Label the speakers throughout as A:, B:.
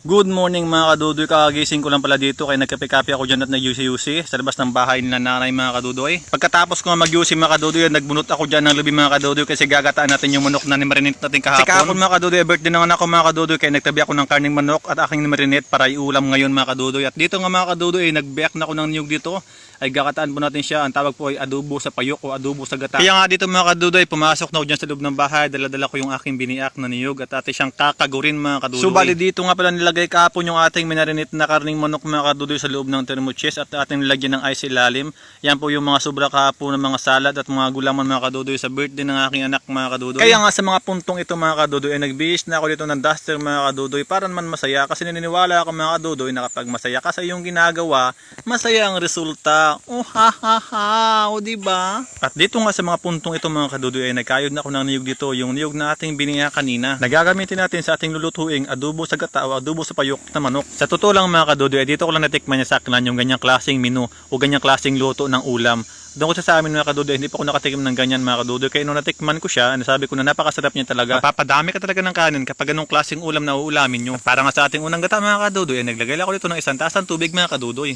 A: Good morning mga kadudoy, kakagising ko lang pala dito kaya nagkape-kape ako dyan at nag-yusi-yusi sa labas ng bahay nila nanay mga kadudoy. Pagkatapos ko nga mag-yusi mga kadudoy, nagbunot ako dyan ng lubi mga kadudoy kasi gagataan natin yung manok na nimarinate natin kahapon. Kasi kahapon mga kadudoy, birthday naman ako mga kadudoy kaya nagtabi ako ng karning manok at aking nimarinate para iulam ngayon mga kadudoy. At dito nga mga kadudoy, nagbiyak na ako ng niyog dito ay gakataan po natin siya. Ang tawag po ay adobo sa payok o adobo sa gata. Kaya nga dito mga kadudoy, pumasok na ako dyan sa loob ng bahay. Daladala ko yung aking biniak na niyog at ate siyang kakagurin mga kadudoy. So bali dito nga pala nilagay kahapon yung ating minarinate na karning manok mga kadudoy sa loob ng thermochest at ating nilagyan ng ice ilalim. Yan po yung mga sobra kahapon ng mga salad at mga gulaman mga kadudoy sa birthday ng aking anak mga kadudoy. Kaya nga sa mga puntong ito mga kadudoy ay nagbihis na ako dito ng duster mga kadudoy para naman masaya kasi naniniwala ako mga kadudoy na kapag masaya ka sa iyong ginagawa, masaya ang resulta. Oh ha ha ha, o di ba? At dito nga sa mga puntong ito mga kadudoy ay nagkayod na ako ng niyog dito, yung niyog na ating biniya kanina. Nagagamitin natin sa ating lulutuing adobo sa gata o adobo sa payok na manok. Sa totoo lang mga kadudoy, ay dito ko lang natikman niya sa aklan yung ganyang klaseng menu o ganyang klaseng luto ng ulam. Doon ko sa amin mga kadudoy, hindi pa ako nakatikim ng ganyan mga kadudoy. Kaya nung natikman ko siya, nasabi ko na napakasarap niya talaga. Papadami ka talaga ng kanin kapag ganong klaseng ulam na uulamin nyo. Para nga sa ating unang gata mga kadudoy, ay naglagay lang ako dito ng isang taas ng tubig mga kadudoy.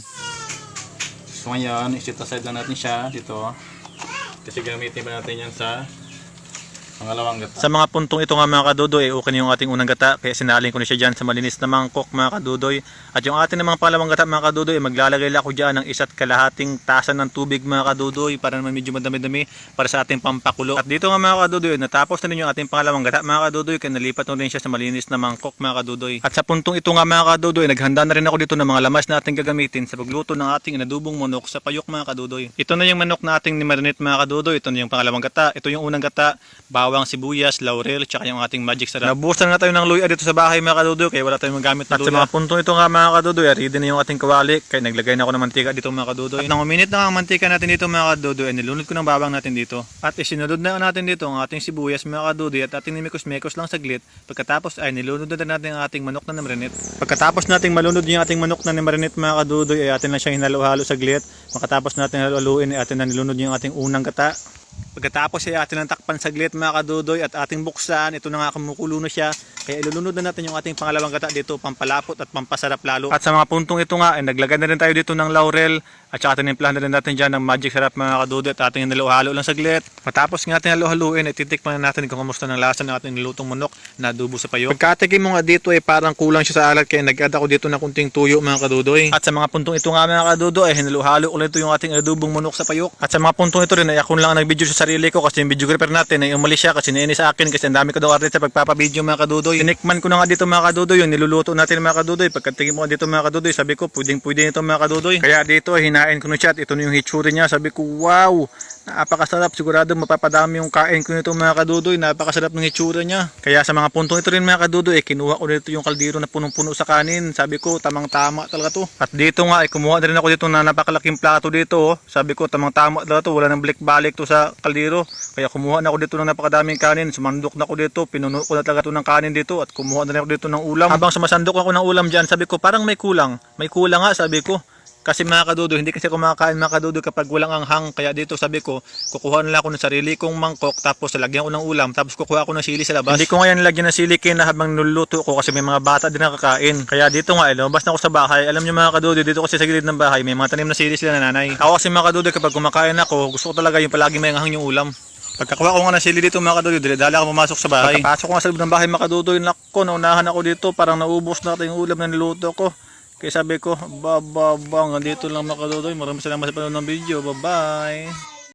A: So ngayon, isit aside lang natin siya dito. Kasi gamitin pa natin yan sa pangalawang gata. Sa mga puntong ito nga mga kadudoy, okay na yung ating unang gata. Kaya sinalin ko na siya dyan sa malinis na mangkok mga kadudoy. At yung ating namang pangalawang gata mga kadudoy, maglalagay lang ako dyan ng isa't kalahating tasa ng tubig mga kadudoy para naman medyo madami-dami para sa ating pampakulo. At dito nga mga kadudoy, natapos na rin yung ating pangalawang gata mga kadudoy. Kaya nalipat na rin siya sa malinis na mangkok mga kadudoy. At sa puntong ito nga mga kadudoy, naghanda na rin ako dito ng mga lamas na ating gagamitin sa pagluto ng ating inadubong manok sa payok mga kadudoy. Ito na yung manok na ating nimarinate mga kadudoy. Ito na yung pangalawang gata. Ito yung unang gata. Bawang, sibuyas, laurel, tsaka yung ating magic sarap. Nabusan na tayo ng luya dito sa bahay mga kadudoy. Kaya wala tayong magamit na luya. At sa mga puntong ito nga mga kadudoy, ready na yung ating kawali. Kaya naglagay na ako ng mantika dito mga kadudoy. At nang uminit na ang mantika natin dito mga kadudoy, ay nilunod ko ng bawang natin dito. At isinunod na natin dito ang ating sibuyas mga kadudoy at ating nimikos-mekos lang saglit. Pagkatapos ay nilunod na natin ang ating manok na namarinate. Pagkatapos nating malunod yung ating manok na namarinate mga kadudoy, ay atin lang siyang hinalo-halo saglit. Pagkatapos natin haluin ay atin na nilunod yung ating unang gata. Pagkatapos ay atin ang takpan saglit mga kadudoy at ating buksan. Ito na nga kumukulo na siya. Kaya ilulunod na natin yung ating pangalawang gata dito, pampalapot at pampasarap lalo. At sa mga puntong ito nga, ay naglagay na rin tayo dito ng laurel at saka tinimplahan na rin natin dyan ng magic sarap mga kadudoy at ating halo lang saglit. Matapos nga ating halo-haluin, ay titikman na natin kung kamusta ng lasa ng ating nilutong manok na adobo sa payo. Pagkatikim mo nga dito ay parang kulang siya sa alat kaya nag-add ako dito ng kunting tuyo mga kadudoy. At sa mga puntong ito nga mga kadudoy ay hinalo-halo ulit yung ating adobong manok sa payok. At sa mga puntong ito rin ay ako lang nag-video sa sarili ko kasi yung videographer natin ay umalis siya kasi niinis sa akin kasi ang dami ko daw arte sa pagpapabideo mga kadudoy. Tinikman ko na nga dito mga kadudoy yung niluluto natin mga kadudoy. Pagkatingin mo dito mga kadudoy sabi ko pwedeng pwede nito mga kadudoy. Kaya dito ay hinain ko na siya at ito na yung hitsura niya. Sabi ko wow napakasarap sigurado mapapadami yung kain ko nito mga kadudoy napakasarap ng hitsura niya kaya sa mga puntong ito rin mga kadudoy eh, kinuha ko dito yung kaldero na punong-puno sa kanin sabi ko tamang tama talaga to at dito nga eh, kumuha na rin ako dito na napakalaking plato dito oh. sabi ko tamang tama talaga to wala nang balik-balik to sa kaldero kaya kumuha na ako dito ng napakadaming kanin. Sumandok na ako dito. Pinuno ko na talaga to ng kanin dito at kumuha na ako dito ng ulam. Habang sumasandok ako ng ulam dyan sabi ko parang may kulang. May kulang nga sabi ko kasi mga kadudo, hindi kasi kumakain mga kadudo kapag walang anghang. Kaya dito sabi ko, kukuha na lang ako ng sarili kong mangkok, tapos lagyan ko ng ulam, tapos kukuha ako ng sili sa labas. Hindi ko ngayon lagyan ng sili kina habang niluluto ko kasi may mga bata din nakakain. Kaya dito nga, eh, lumabas na ako sa bahay. Alam niyo mga kadudo, dito kasi sa gilid ng bahay, may mga tanim na sili sila na nanay. Ako kasi mga kadudo, kapag kumakain ako, gusto ko talaga yung palagi may anghang yung ulam. Pagkakuha ko nga ng sili dito mga kadudoy, dali ako pumasok sa bahay. Pagkapasok ko nga sa loob ng bahay mga kadudoy, nako, naunahan ako dito, parang naubos na ito yung ulam na niluto ko. Kaya sabi ko, bababang, dito lang mga kadudoy. Maraming salamat sa panonood ng video. Bye-bye.